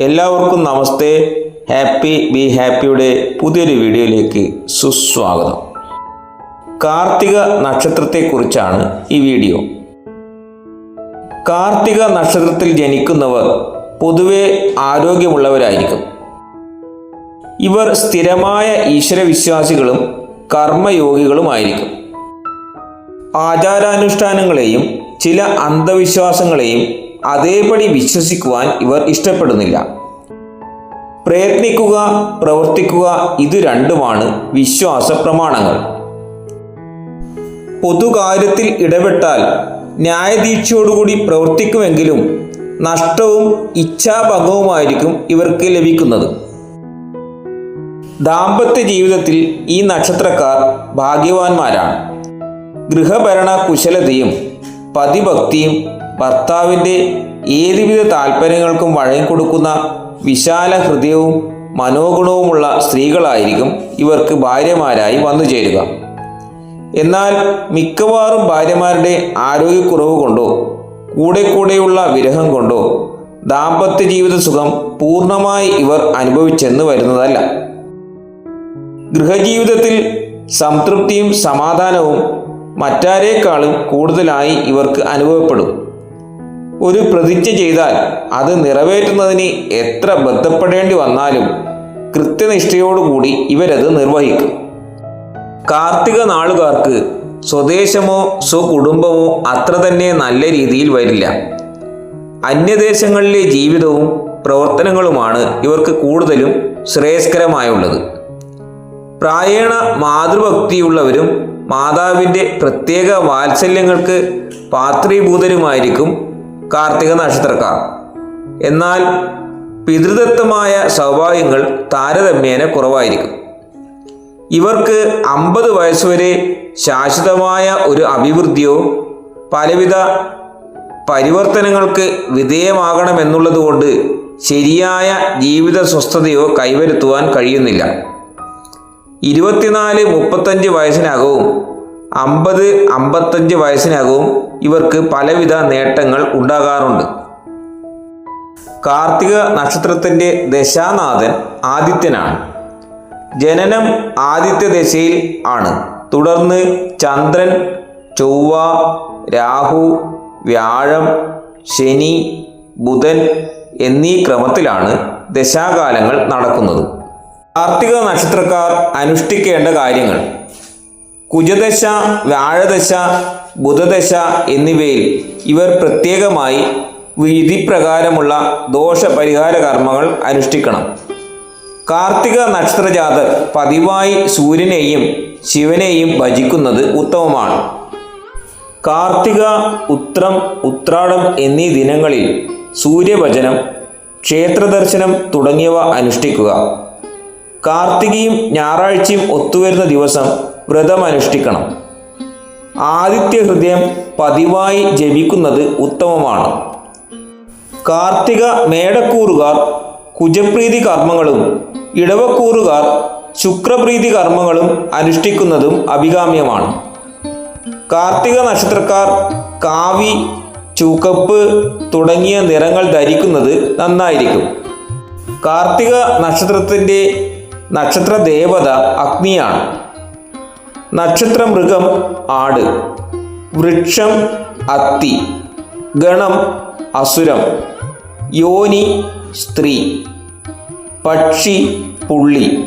എല്ലാവർക്കും നമസ്തേ. Happy be ഹാപ്പിയുടെ പുതിയൊരു വീഡിയോയിലേക്ക് സുസ്വാഗതം. കാർത്തിക നക്ഷത്രത്തെക്കുറിച്ചാണ് ഈ വീഡിയോ. കാർത്തിക നക്ഷത്രത്തിൽ ജനിക്കുന്നവർ പൊതുവെ ആരോഗ്യമുള്ളവരായിരിക്കും. ഇവർ സ്ഥിരമായ ഈശ്വരവിശ്വാസികളും കർമ്മയോഗികളുമായിരിക്കും. ആചാരാനുഷ്ഠാനങ്ങളെയും ചില അന്ധവിശ്വാസങ്ങളെയും അതേപടി വിശ്വസിക്കുവാൻ ഇവർ ഇഷ്ടപ്പെടുന്നില്ല. പ്രയത്നിക്കുക പ്രവർത്തിക്കുക ഇത് രണ്ടുമാണ് വിശ്വാസ പ്രമാണങ്ങൾ. പൊതുകാര്യത്തിൽ ഇടപെട്ടാൽ ന്യായദീക്ഷയോടുകൂടി പ്രവർത്തിക്കുമെങ്കിലും നഷ്ടവും ഇച്ഛാഭംഗവുമായിരിക്കും ഇവർക്ക് ലഭിക്കുന്നത്. ദാമ്പത്യ ജീവിതത്തിൽ ഈ നക്ഷത്രക്കാർ ഭാഗ്യവാന്മാരാണ്. ഗൃഹഭരണ കുശലതയും പതിഭക്തിയും ഭർത്താവിന്റെ ഏതുവിധ താല്പര്യങ്ങൾക്കും വഴങ്ങിക്കൊടുക്കുന്ന വിശാല ഹൃദയവും മനോഗുണവുമുള്ള സ്ത്രീകളായിരിക്കും ഇവർക്ക് ഭാര്യമാരായി വന്നു ചേരുക. എന്നാൽ മിക്കവാറും ഭാര്യമാരുടെ ആരോഗ്യക്കുറവ് കൊണ്ടോ കൂടെ കൂടെയുള്ള വിരഹം കൊണ്ടോ ദാമ്പത്യ ജീവിത സുഖം പൂർണമായി ഇവർ അനുഭവിച്ചെന്ന് വരുന്നതല്ല. ഗൃഹജീവിതത്തിൽ സംതൃപ്തിയും സമാധാനവും മറ്റാരേക്കാളും കൂടുതലായി ഇവർക്ക് അനുഭവപ്പെടും. ഒരു പ്രതിജ്ഞ ചെയ്താൽ അത് നിറവേറ്റുന്നതിന് എത്ര ബന്ധപ്പെടേണ്ടി വന്നാലും കൃത്യനിഷ്ഠയോടുകൂടി ഇവരത് നിർവഹിക്കും. കാർത്തിക നാളുകാർക്ക് സ്വദേശമോ സ്വകുടുംബമോ അത്ര തന്നെ നല്ല രീതിയിൽ വരില്ല. അന്യദേശങ്ങളിലെ ജീവിതവും പ്രവർത്തനങ്ങളുമാണ് ഇവർക്ക് കൂടുതലും ശ്രേയസ്കരമായുള്ളത്. പ്രായേണ മാതൃഭക്തിയുള്ളവരും മാതാവിന്റെ പ്രത്യേക വാത്സല്യങ്ങൾക്ക് പാത്രീഭൂതരുമായിരിക്കും കാർത്തിക നക്ഷത്രക്കാർ. എന്നാൽ പിതൃദത്തമായ സ്വഭാവങ്ങൾ താരതമ്യേന കുറവായിരിക്കും. ഇവർക്ക് അമ്പത് വയസ്സുവരെ ശാശ്വതമായ ഒരു അഭിവൃദ്ധിയോ പലവിധ പരിവർത്തനങ്ങൾക്ക് വിധേയമാകണമെന്നുള്ളതുകൊണ്ട് ശരിയായ ജീവിത സ്വസ്ഥതയോ കൈവരുത്തുവാൻ കഴിയുന്നില്ല. ഇരുപത്തിനാല് മുപ്പത്തഞ്ച് വയസ്സിനകവും അമ്പത് അമ്പത്തഞ്ച് വയസ്സിനകവും ഇവർക്ക് പലവിധ നേട്ടങ്ങൾ ഉണ്ടാകാറുണ്ട്. കാർത്തിക നക്ഷത്രത്തിന്റെ ദശാനാഥൻ ആദിത്യനാണ്. ജനനം ആദിത്യ ദശയിൽ ആണ്. തുടർന്ന് ചന്ദ്രൻ ചൊവ്വ രാഹു വ്യാഴം ശനി ബുധൻ എന്നീ ക്രമത്തിലാണ് ദശാകാലങ്ങൾ നടക്കുന്നത്. കാർത്തിക നക്ഷത്രക്കാർ അനുഷ്ഠിക്കേണ്ട കാര്യങ്ങൾ. കുജദശ വ്യാഴദശ ബുധദശ എന്നിവയിൽ ഇവർ പ്രത്യേകമായി വിധിപ്രകാരമുള്ള ദോഷപരിഹാര കർമ്മങ്ങൾ അനുഷ്ഠിക്കണം. കാർത്തിക നക്ഷത്രജാതർ പതിവായി സൂര്യനെയും ശിവനെയും ഭജിക്കുന്നത് ഉത്തമമാണ്. കാർത്തിക ഉത്രം ഉത്രാടം എന്നീ ദിനങ്ങളിൽ സൂര്യഭജനം ക്ഷേത്രദർശനം തുടങ്ങിയവ അനുഷ്ഠിക്കുക. കാർത്തികയും ഞായറാഴ്ചയും ഒത്തുവരുന്ന ദിവസം വ്രതം അനുഷ്ഠിക്കണം. ആദിത്യ ഹൃദയം പതിവായി ജപിക്കുന്നത് ഉത്തമമാണ്. കാർത്തിക മേടക്കൂറുകാർ കുജപ്രീതി കർമ്മങ്ങളും ഇടവക്കൂറുകാർ ശുക്രപ്രീതി കർമ്മങ്ങളും അനുഷ്ഠിക്കുന്നതും അഭികാമ്യമാണ്. കാർത്തിക നക്ഷത്രക്കാർ കാവി ചുവപ്പ് തുടങ്ങിയ നിറങ്ങൾ ധരിക്കുന്നത് നന്നായിരിക്കും. കാർത്തിക നക്ഷത്രത്തിന്റെ നക്ഷത്ര ദേവത അഗ്നിയാണ്. നക്ഷത്ര മൃഗം ആട്. വൃക്ഷം അത്തി. ഗണം അസുരം. യോനി സ്ത്രീ. പക്ഷി പുള്ളി.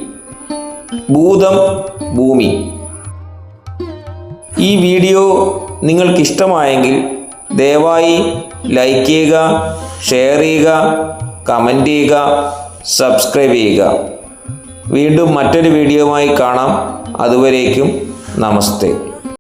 ഭൂതം ഭൂമി. ഈ വീഡിയോ നിങ്ങൾക്കിഷ്ടമായെങ്കിൽ ദയവായി ലൈക്ക് ചെയ്യുക ഷെയർ ചെയ്യുക കമന്റ് ചെയ്യുക സബ്സ്ക്രൈബ് ചെയ്യുക. വീണ്ടും മറ്റൊരു വീഡിയോയുമായി കാണാം. അതുവരേക്കും നമസ്തേ.